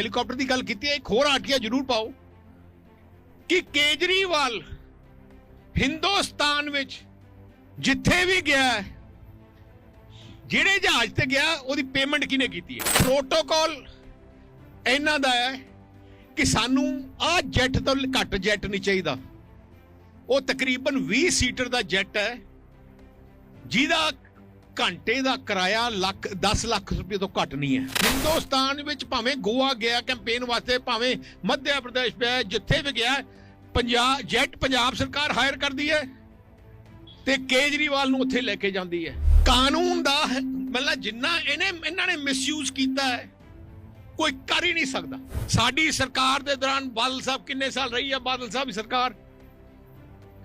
Helicopter ਦੀ ਗੱਲ ਕੀਤੀ ਹੈ, ਇੱਕ ਹੋਰ ਆਟੀਆ ਜ਼ਰੂਰ ਪਾਓ ਕਿ ਕੇਜਰੀਵਾਲ ਹਿੰਦੁਸਤਾਨ ਵਿੱਚ ਜਿੱਥੇ ਵੀ ਗਿਆ ਜਿਹੜੇ ਜਹਾਜ਼ ਤੇ ਗਿਆ, ਉਹਦੀ ਪੇਮੈਂਟ ਕਿਹਨੇ ਕੀਤੀ ਹੈ? ਪ੍ਰੋਟੋਕਾਲ ਇਹਨਾਂ ਦਾ ਹੈ ਕਿ ਸਾਨੂੰ ਆਹ ਜੈਟ ਤੋਂ ਘੱਟ ਜੈਟ ਨਹੀਂ ਚਾਹੀਦਾ। ਉਹ ਤਕਰੀਬਨ 20 ਸੀਟਰ ਦਾ ਜੈਟ ਹੈ, ਜਿਹਦਾ ਘੰਟੇ ਦਾ ਕਿਰਾਇਆ ਲੱਖ 10 ਲੱਖ ਰੁਪਏ ਤੋਂ ਘੱਟ ਨਹੀਂ ਹੈ। ਹਿੰਦੁਸਤਾਨ ਵਿੱਚ ਭਾਵੇਂ ਗੋਆ ਗਿਆ, ਕੈਂਪੇਨ ਵਾਸਤੇ ਭਾਵੇਂ ਮੱਧ ਪ੍ਰਦੇਸ਼ ਪਿਆ, ਜਿੱਥੇ ਵੀ ਗਿਆ ਪੰਜਾਬ ਜੈਟ ਪੰਜਾਬ ਸਰਕਾਰ ਹਾਇਰ ਕਰਦੀ ਹੈ ਤੇ ਕੇਜਰੀਵਾਲ ਨੂੰ ਉੱਥੇ ਲੈ ਕੇ ਜਾਂਦੀ ਹੈ। ਕਾਨੂੰਨ ਦਾ ਮਤਲਬ ਜਿੰਨਾ ਇਹਨੇ, ਇਹਨਾਂ ਨੇ ਮਿਸਯੂਜ਼ ਕੀਤਾ ਹੈ, ਕੋਈ ਕਰ ਹੀ ਨਹੀਂ ਸਕਦਾ। ਸਾਡੀ ਸਰਕਾਰ ਦੇ ਦੌਰਾਨ ਬਾਦਲ ਸਾਹਿਬ ਕਿੰਨੇ ਸਾਲ ਰਹੀ ਹੈ ਬਾਦਲ ਸਾਹਿਬ ਦੀ ਸਰਕਾਰ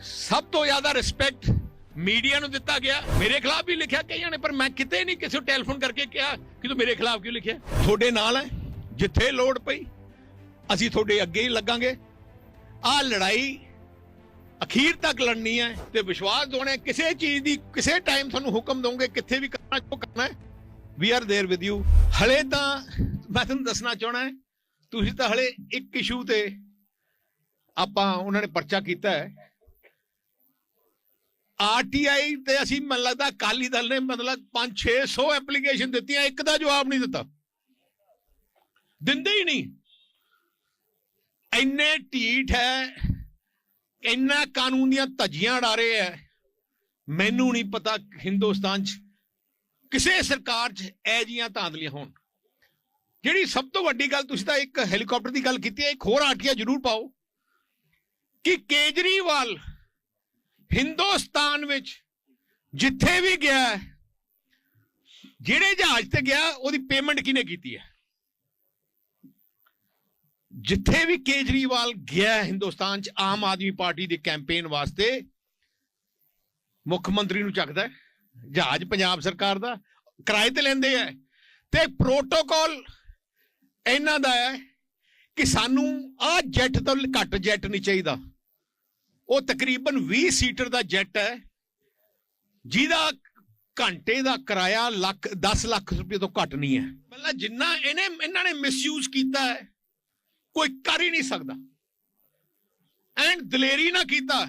ਸਭ ਤੋਂ ਜ਼ਿਆਦਾ ਰਿਸਪੈਕਟ ਮੀਡੀਆ ਨੂੰ ਦਿੱਤਾ ਗਿਆ ਮੇਰੇ ਖਿਲਾਫ ਵੀ ਲਿਖਿਆ ਕਈਆਂ ਨੇ ਪਰ ਮੈਂ ਕਿਤੇ ਨਹੀਂ ਕਿਸੇ ਨੂੰ ਟੈਲੀਫੋਨ ਕਰਕੇ ਕਿਹਾ ਕਿ ਤੂੰ ਮੇਰੇ ਖਿਲਾਫ ਕਿਉਂ ਲਿਖਿਆ ਤੁਹਾਡੇ ਨਾਲ ਹੈ ਜਿੱਥੇ ਲੋੜ ਪਈ ਅਸੀਂ ਤੁਹਾਡੇ ਅੱਗੇ ਹੀ ਲੱਗਾਂਗੇ ਆਹ ਲੜਾਈ ਅਖੀਰ ਤੱਕ ਲੜਨੀ ਹੈ ਤੇ ਵਿਸ਼ਵਾਸ ਦਿਵਾਉਣਾ ਹੈ, ਕਿਸੇ ਚੀਜ਼ ਦੀ ਕਿਸੇ ਟਾਈਮ ਤੁਹਾਨੂੰ ਹੁਕਮ ਦਵਾਂਗੇ ਕਿੱਥੇ ਵੀ ਕਰਨਾ ਜੋ ਕਰਨਾ ਹੈ we are there with you ਹਲੇ ਤਾਂ ਮੈਂ ਤੁਹਾਨੂੰ ਦੱਸਣਾ ਚਾਹਣਾ ਹੈ ਤੁਸੀਂ ਤਾਂ ਹਲੇ ਇੱਕ ਇਸ਼ੂ ਤੇ ਆਪਾਂ ਉਹਨਾਂ ਨੇ ਪਰਚਾ ਕੀਤਾ ਹੈ ਆਰਟੀਆਈ ਤੇ ਅਸੀਂ ਮੈਨੂੰ ਲੱਗਦਾ ਅਕਾਲੀ ਦਲ ਨੇ ਮਤਲਬ 5-600 ਐਪਲੀਕੇਸ਼ਨ ਦਿੱਤੀਆਂ, ਇੱਕ ਦਾ ਜਵਾਬ ਨਹੀਂ ਦਿੱਤਾ। ਦਿੰਦੇ ਹੀ ਨਹੀਂ। ਇੰਨੇ ਢੀਠ ਹੈ ਇੰਨਾ ਕਾਨੂੰਨ ਦੀਆਂ ਧੱਜੀਆਂ ਉਡਾ ਰਹੇ ਹੈ ਮੈਨੂੰ ਨਹੀਂ ਪਤਾ ਹਿੰਦੁਸਤਾਨ 'ਚ ਕਿਸੇ ਸਰਕਾਰ 'ਚ ਐ ਜੀਆਂ ਧਾਂਦਲੀਆਂ ਹੋਣ। ਜਿਹੜੀ ਸਭ ਤੋਂ ਵੱਡੀ ਗੱਲ ਤੁਸੀਂ ਤਾਂ ਇੱਕ ਹੈਲੀਕਾਪਟਰ ਦੀ ਗੱਲ ਕੀਤੀ ਹੈ ਇੱਕ ਹੋਰ ਆਰਟੀਆ ਜ਼ਰੂਰ ਪਾਓ ਕਿ ਕੇਜਰੀਵਾਲ ਹਿੰਦੁਸਤਾਨ ਵਿੱਚ ਜਿੱਥੇ ਵੀ ਗਿਆ, ਜਿਹੜੇ ਜਹਾਜ਼ ਤੇ ਗਿਆ, ਉਹਦੀ ਪੇਮੈਂਟ ਕਿਹਨੇ ਕੀਤੀ ਹੈ? ਜਿੱਥੇ ਵੀ ਕੇਜਰੀਵਾਲ ਗਿਆ ਹਿੰਦੁਸਤਾਨ ਚ, ਆਮ ਆਦਮੀ ਪਾਰਟੀ ਦੀ ਕੈਂਪੇਨ ਵਾਸਤੇ, ਮੁੱਖ ਮੰਤਰੀ ਨੂੰ ਚੱਕਦਾ ਜਹਾਜ਼ ਪੰਜਾਬ ਸਰਕਾਰ ਦਾ, ਕਿਰਾਏ ਤੇ ਲੈਂਦੇ ਹੈ। ਤੇ ਪ੍ਰੋਟੋਕਾਲ ਇਹਨਾਂ ਦਾ ਹੈ ਕਿ ਸਾਨੂੰ ਆਹ ਜੈਟ ਤੋਂ ਘੱਟ ਜੈਟ ਨਹੀਂ ਚਾਹੀਦਾ। ਉਹ ਤਕਰੀਬਨ 20 ਸੀਟਰ ਦਾ ਜੈਟ ਹੈ, ਜਿਹਦਾ ਘੰਟੇ ਦਾ ਕਿਰਾਇਆ ਲੱਖ 10 ਲੱਖ ਰੁਪਏ ਤੋਂ ਘੱਟ ਨਹੀਂ ਹੈ। ਮਤਲਬ ਜਿੰਨਾ ਇਹਨੇ, ਇਹਨਾਂ ਨੇ ਮਿਸਯੂਜ਼ ਕੀਤਾ ਹੈ, ਕੋਈ ਕਰ ਹੀ ਨਹੀਂ ਸਕਦਾ। ਐਂਡ ਦਲੇਰੀ ਨਾ ਕੀਤਾ।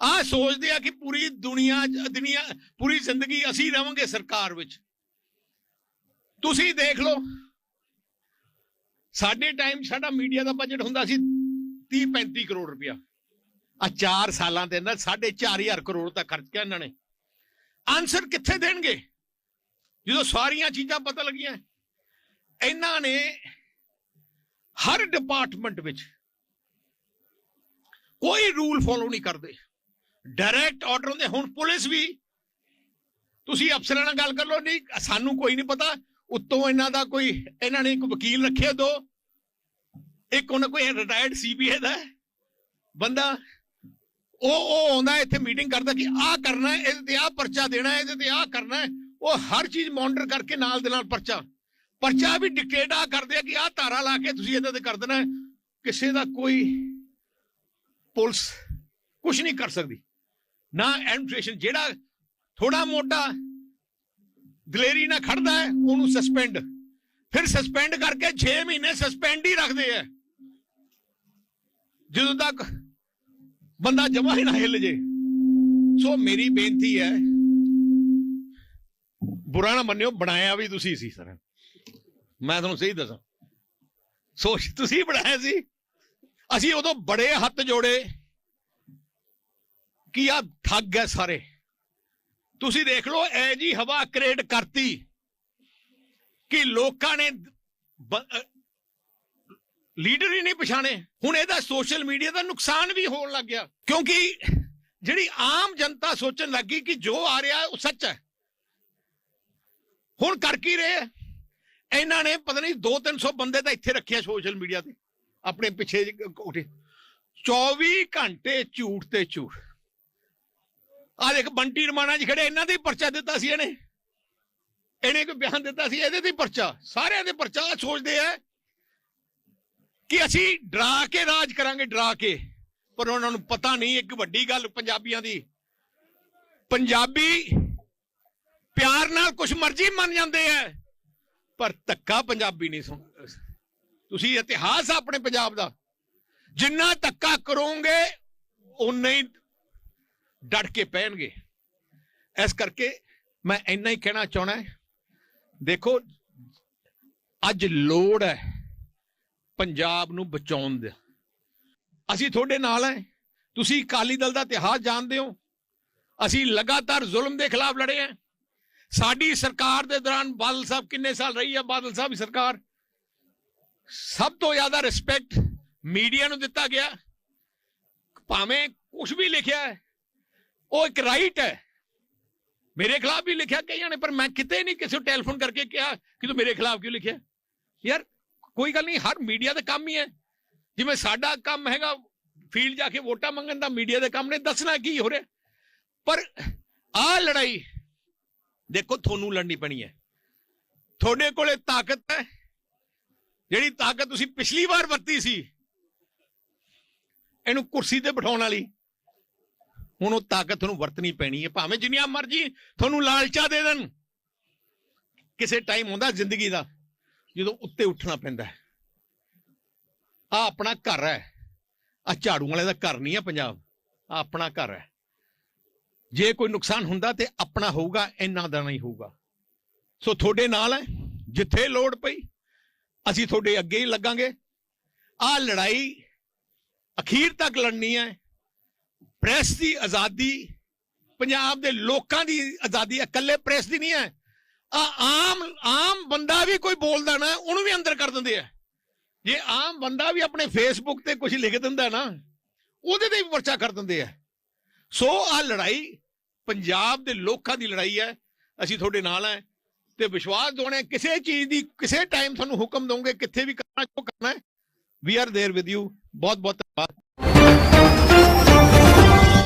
ਆ ਸੋਚਦੇ ਆ ਕਿ ਪੂਰੀ ਦੁਨੀਆ ਦੁਨੀਆ, ਪੂਰੀ ਜ਼ਿੰਦਗੀ ਅਸੀਂ ਰਵਾਂਗੇ ਸਰਕਾਰ ਵਿੱਚ। ਤੁਸੀਂ ਦੇਖ ਲਓ, ਸਾਡੇ ਟਾਈਮ ਸਾਡਾ ਮੀਡੀਆ ਦਾ ਬਜਟ ਹੁੰਦਾ ਸੀ 30 35 ਕਰੋੜ ਰੁਪਇਆ। ਆ 4 ਸਾਲਾਂ ਦੇ ਅੰਦਰ 4500 ਕਰੋੜ ਦਾ ਖਰਚ ਕੀਤਾ ਇਹਨਾਂ ਨੇ? ਆਨਸਰ ਕਿੱਥੇ ਦੇਣਗੇ? ਜਦੋਂ ਸਾਰੀਆਂ ਚੀਜ਼ਾਂ ਪਤਾ ਲੱਗੀਆਂ ਇਹਨਾਂ ਨੇ ਹਰ ਡਿਪਾਰਟਮੈਂਟ ਵਿੱਚ ਕੋਈ ਰੂਲ ਫੋਲੋ ਨਹੀਂ ਕਰਦੇ। ਡਾਇਰੈਕਟ ਆਰਡਰ ਹੁੰਦੇ, ਹੁਣ ਪੁਲਿਸ ਵੀ, ਤੁਸੀਂ ਅਫਸਰਾਂ ਨਾਲ ਗੱਲ ਕਰ ਲਓ, ਨਹੀਂ, ਸਾਨੂੰ ਕੋਈ ਨਹੀਂ ਪਤਾ, ਉੱਤੋਂ ਇਹਨਾਂ ਦਾ ਕੋਈ, ਇਹਨਾਂ ਨੇ ਇੱਕ ਵਕੀਲ ਰੱਖਿਆ ਦੋ, ਇੱਕ ਉਹਨਾਂ ਕੋਈ ਰਿਟਾਇਰਡ ਸੀਬੀਏ ਦਾ ਬੰਦਾ ਉਹ ਉਹ ਆਉਂਦਾ ਇੱਥੇ ਮੀਟਿੰਗ ਕਰਦਾ ਕਿ ਆਹ ਕਰਨਾ ਹੈ, ਇਹਦੇ ਤੇ ਆਹ ਪਰਚਾ ਦੇਣਾ ਹੈ, ਇਹਦੇ ਤੇ ਆਹ ਕਰਨਾ ਹੈ। ਉਹ ਹਰ ਚੀਜ਼ ਮੋਨੀਟਰ ਕਰਕੇ ਨਾਲ ਦੇ ਨਾਲ ਪਰਚਾ। ਪਰਚਾ ਵੀ ਡਿਕਟੇਟ ਆ ਕਰਦੇ ਆ ਕਿ ਆਹ ਧਾਰਾ ਲਾ ਕੇ ਤੁਸੀਂ ਇਹਦੇ ਤੇ ਕਰ ਦੇਣਾ ਕਿਸੇ ਦਾ ਕੋਈ ਪੁਲਿਸ ਕੁਝ ਨਹੀਂ ਕਰ ਸਕਦੀ। ਨਾ ਐਡਮਿਨਿਸਟ੍ਰੇਸ਼ਨ ਜਿਹੜਾ ਥੋੜਾ ਮੋਟਾ ਦਲੇਰੀ ਨਾਲ ਖੜਦਾ ਹੈ, ਉਹਨੂੰ ਸਸਪੈਂਡ ਫਿਰ ਸਸਪੈਂਡ ਕਰਕੇ 6 ਮਹੀਨੇ ਸਸਪੈਂਡ ਹੀ ਰੱਖਦੇ ਆ ਜਦੋਂ ਤੱਕ ਬੰਦਾ ਜਮਾ ਹੀ ਨਾ ਹਿੱਲ ਜੇ। ਸੋ ਮੇਰੀ ਬੇਨਤੀ ਹੈ, ਬੁਰਾ ਨਾ ਮੰਨਿਓ, ਬਣਾਇਆ ਵੀ ਤੁਸੀਂ ਸੀ, ਸਰ। ਮੈਂ ਤੁਹਾਨੂੰ ਸਹੀ ਦੱਸਾਂ। ਸੋ ਤੁਸੀਂ ਬਣਾਇਆ ਸੀ। ਅਸੀਂ ਉਦੋਂ ਬੜੇ ਹੱਥ ਜੋੜੇ ਕਿ ਆ ਠੱਗ ਹੈ ਸਾਰੇ। ਤੁਸੀਂ ਦੇਖ ਲਓ ਐ ਜੀ ਹਵਾ ਕ੍ਰੀਏਟ ਕਰਤੀ ਕਿ ਲੋਕਾਂ ਨੇ ਲੀਡਰ ਹੀ ਨਹੀਂ ਪਛਾਣੇ। ਹੁਣ ਇਹਦਾ ਸੋਸ਼ਲ ਮੀਡੀਆ ਦਾ ਨੁਕਸਾਨ ਵੀ ਹੋਣ ਲੱਗ ਗਿਆ। ਕਿਉਂਕਿ ਜਿਹੜੀ ਆਮ ਜਨਤਾ ਸੋਚਣ ਲੱਗੀ ਕਿ ਜੋ ਆ ਰਿਹਾ ਉਹ ਸੱਚ ਹੈ। ਹੁਣ ਕਰ ਕੀ ਰਹੇ ਹੈ? ਇਹਨਾਂ ਨੇ ਪਤਾ ਨਹੀਂ 2-300 ਬੰਦੇ ਤਾਂ ਇੱਥੇ ਰੱਖਿਆ ਸੋਸ਼ਲ ਮੀਡੀਆ ਤੇ। ਆਪਣੇ ਪਿੱਛੇ ਜਿਹੇ ਕੋਠੇ। 24 ਘੰਟੇ ਝੂਠ ਤੇ ਝੂਠ। ਆ ਦੇਖ, ਬੰਟੀ ਰਮਾਣਾ ਜੀ ਖੜੇ, ਇਹਨਾਂ ਦੇ ਪਰਚਾ ਦਿੱਤਾ ਸੀ ਇਹਨੇ। ਇਹਨੇ ਕੋਈ ਬਿਆਨ ਦਿੱਤਾ ਸੀ? ਇਹਦੇ ਤੇ ਪਰਚਾ। ਸਾਰਿਆਂ ਦੇ ਪਰਚਾ। ਸੋਚਦੇ ਆ ਕਿ ਅਸੀਂ ਡਰਾ ਕੇ ਰਾਜ ਕਰਾਂਗੇ, ਡਰਾ ਕੇ। ਪਰ ਉਹਨਾਂ ਨੂੰ ਪਤਾ ਨਹੀਂ ਇੱਕ ਵੱਡੀ ਗੱਲ ਪੰਜਾਬੀਆਂ ਦੀ। ਪੰਜਾਬੀ ਪਿਆਰ ਨਾਲ ਕੁਝ ਮਰਜ਼ੀ ਮੰਨ ਜਾਂਦੇ ਆ ਪਰ ਧੱਕਾ ਪੰਜਾਬੀ ਨਹੀਂ ਸੁਣ ਤੁਸੀਂ ਇਤਿਹਾਸ ਆ ਆਪਣੇ ਪੰਜਾਬ ਦਾ। ਜਿੰਨਾ ਧੱਕਾ ਕਰੋਗੇ ਉਨਾ ਹੀ ਡਟ ਕੇ ਪੈਣਗੇ। ਇਸ ਕਰਕੇ ਮੈਂ ਇੰਨਾ ਹੀ ਕਹਿਣਾ ਚਾਹਣਾ ਦੇਖੋ, ਅੱਜ ਲੋੜ ਹੈ ਪੰਜਾਬ ਨੂੰ ਬਚਾਉਣ ਦਾ। ਅਸੀਂ ਤੁਹਾਡੇ ਨਾਲ ਹੈ। ਤੁਸੀਂ ਅਕਾਲੀ ਦਲ ਦਾ ਇਤਿਹਾਸ ਜਾਣਦੇ ਹੋ। ਅਸੀਂ ਲਗਾਤਾਰ ਜ਼ੁਲਮ ਦੇ ਖਿਲਾਫ ਲੜੇ ਹਾਂ। ਸਾਡੀ ਸਰਕਾਰ ਦੇ ਦੌਰਾਨ ਬਾਦਲ ਸਾਹਿਬ ਕਿੰਨੇ ਸਾਲ ਰਹੀ ਹੈ ਬਾਦਲ ਸਾਹਿਬ ਦੀ ਸਰਕਾਰ। ਸਭ ਤੋਂ ਜ਼ਿਆਦਾ ਰਿਸਪੈਕਟ ਮੀਡੀਆ ਨੂੰ ਦਿੱਤਾ ਗਿਆ। ਭਾਵੇਂ ਕੁਝ ਵੀ ਲਿਖਿਆ ਹੈ, ਉਹ ਇੱਕ ਰਾਈਟ ਹੈ। ਮੇਰੇ ਖਿਲਾਫ ਵੀ ਲਿਖਿਆ ਕਈਆਂ ਨੇ, ਪਰ ਮੈਂ ਕਿਤੇ ਨਹੀਂ ਕਿਸੇ ਨੂੰ ਟੈਲੀਫੋਨ ਕਰਕੇ ਕਿਹਾ ਕਿ ਤੂੰ ਮੇਰੇ ਖਿਲਾਫ ਕਿਉਂ ਲਿਖਿਆ? ਯਾਰ ਕੋਈ ਗੱਲ ਨਹੀਂ, ਹਰ ਮੀਡੀਆ ਦਾ ਕੰਮ ਹੀ ਹੈ। ਜਿਵੇਂ ਸਾਡਾ ਕੰਮ ਹੈਗਾ, ਫੀਲਡ ਜਾ ਕੇ ਵੋਟਾਂ ਮੰਗਣ ਦਾ ਮੀਡੀਆ ਦੇ ਕੰਮ ਨੇ, ਦੱਸਣਾ ਕੀ ਹੋ ਰਿਹਾ। ਪਰ ਆਹ ਲੜਾਈ, ਦੇਖੋ, ਤੁਹਾਨੂੰ ਲੜਨੀ ਪੈਣੀ ਹੈ। ਤੁਹਾਡੇ ਕੋਲੇ ਤਾਕਤ ਹੈ। ਜਿਹੜੀ ਤਾਕਤ ਤੁਸੀਂ ਪਿਛਲੀ ਵਾਰ ਵਰਤੀ ਸੀ, ਇਹਨੂੰ ਕੁਰਸੀ ਤੇ ਬਿਠਾਉਣ ਵਾਲੀ, ਹੁਣ ਉਹ ਤਾਕਤ ਤੁਹਾਨੂੰ ਵਰਤਣੀ ਪੈਣੀ ਹੈ। ਭਾਵੇਂ ਜਿੰਨੀਆਂ ਮਰਜ਼ੀ ਤੁਹਾਨੂੰ ਲਾਲਚਾ ਦੇ ਦੇਣ। ਕਿਸੇ ਟਾਈਮ ਹੁੰਦਾ ਜ਼ਿੰਦਗੀ ਦਾ। ਜਦੋਂ ਉੱਤੇ ਉੱਠਣਾ ਪੈਂਦਾ ਹੈ। ਆ ਆਪਣਾ ਘਰ ਹੈ। ਆ ਝਾੜੂ ਵਾਲੇ ਦਾ ਘਰ ਨਹੀਂ ਹੈ ਪੰਜਾਬ। ਆ ਆਪਣਾ ਘਰ ਹੈ। ਜੇ ਕੋਈ ਨੁਕਸਾਨ ਹੁੰਦਾ ਤੇ ਆਪਣਾ ਹੋਊਗਾ, ਇਹਨਾਂ ਦਾ ਨਹੀਂ ਹੋਊਗਾ। ਸੋ ਤੁਹਾਡੇ ਨਾਲ ਹੈ। ਜਿੱਥੇ ਲੋੜ ਪਈ, ਅਸੀਂ ਤੁਹਾਡੇ ਅੱਗੇ ਹੀ ਲੱਗਾਂਗੇ। ਆ ਲੜਾਈ ਅਖੀਰ ਤੱਕ ਲੜਨੀ ਹੈ। ਪ੍ਰੈਸ ਦੀ ਆਜ਼ਾਦੀ, ਪੰਜਾਬ ਦੇ ਲੋਕਾਂ ਦੀ ਆਜ਼ਾਦੀ ਇਕੱਲੇ ਪ੍ਰੈਸ ਦੀ ਨਹੀਂ ਹੈ। ਆ ਆਮ ਆਮ ਬੰਦਾ ਵੀ ਕੋਈ ਬੋਲਦਾ ਨਾ ਉਹਨੂੰ ਵੀ ਅੰਦਰ ਕਰ ਦਿੰਦੇ ਆ ਜੇ ਆਮ ਬੰਦਾ ਵੀ ਆਪਣੇ ਫੇਸਬੁੱਕ ਤੇ ਕੁਝ ਲਿਖ ਦਿੰਦਾ ਨਾ ਉਹਦੇ ਤੇ ਵੀ ਪਰਚਾ ਕਰ ਦਿੰਦੇ ਆ ਸੋ ਆ ਲੜਾਈ ਪੰਜਾਬ ਦੇ ਲੋਕਾਂ ਦੀ ਲੜਾਈ ਹੈ ਅਸੀਂ ਤੁਹਾਡੇ ਨਾਲ ਹੈ ਤੇ ਵਿਸ਼ਵਾਸ ਦਿਵਾਉਣਾ ਹੈ, ਕਿਸੇ ਚੀਜ਼ ਦੀ ਕਿਸੇ ਟਾਈਮ ਤੁਹਾਨੂੰ ਹੁਕਮ ਦਵਾਂਗੇ ਕਿੱਥੇ ਵੀ ਕਰਨਾ ਜੋ ਕਰਨਾ ਹੈ we are there with you ਬਹੁਤ ਬਹੁਤ